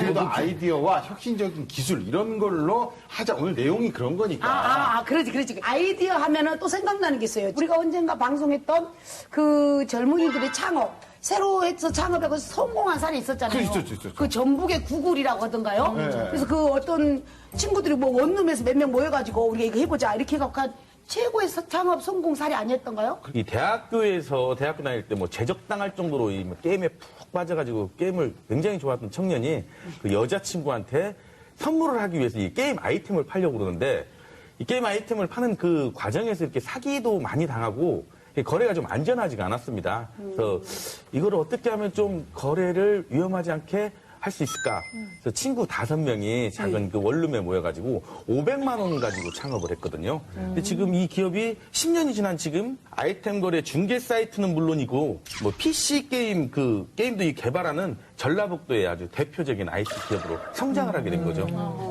그래도 아이디어와 혁신적인 기술 이런 걸로 하자. 오늘 내용이 그런 거니까. 아, 아, 아, 그렇지, 그렇지. 아이디어 하면은 또 생각나는 게 있어요. 우리가 언젠가 방송했던 그 젊은이들의 창업. 새로 해서 창업하고 성공한 사례 있었잖아요. 그 있었죠, 있었죠. 그 전북의 구글이라고 하던가요? 네. 그래서 그 어떤 친구들이 뭐 원룸에서 몇 명 모여가지고 우리가 이거 해보자. 이렇게 해갖고 한 최고의 서- 창업 성공 사례 아니었던가요? 이 대학교에서 대학교 다닐 때 뭐 제적당할 정도로 이뭐 게임에 푹 빠져가지고 게임을 굉장히 좋아했던 청년이 그 여자친구한테 선물을 하기 위해서 이 게임 아이템을 팔려고 그러는데 이 게임 아이템을 파는 그 과정에서 이렇게 사기도 많이 당하고 이 거래가 좀 안전하지가 않았습니다. 그래서 이걸 어떻게 하면 좀 거래를 위험하지 않게 할 수 있을까? 그래서 친구 다섯 명이 작은 그 원룸에 모여가지고 500만 원 가지고 창업을 했거든요. 근데 지금 이 기업이 10년이 지난 지금 아이템 거래 중개 사이트는 물론이고 뭐 PC 게임 그 게임도 이 개발하는 전라북도의 아주 대표적인 IT 기업으로 성장을 하게 된 거죠.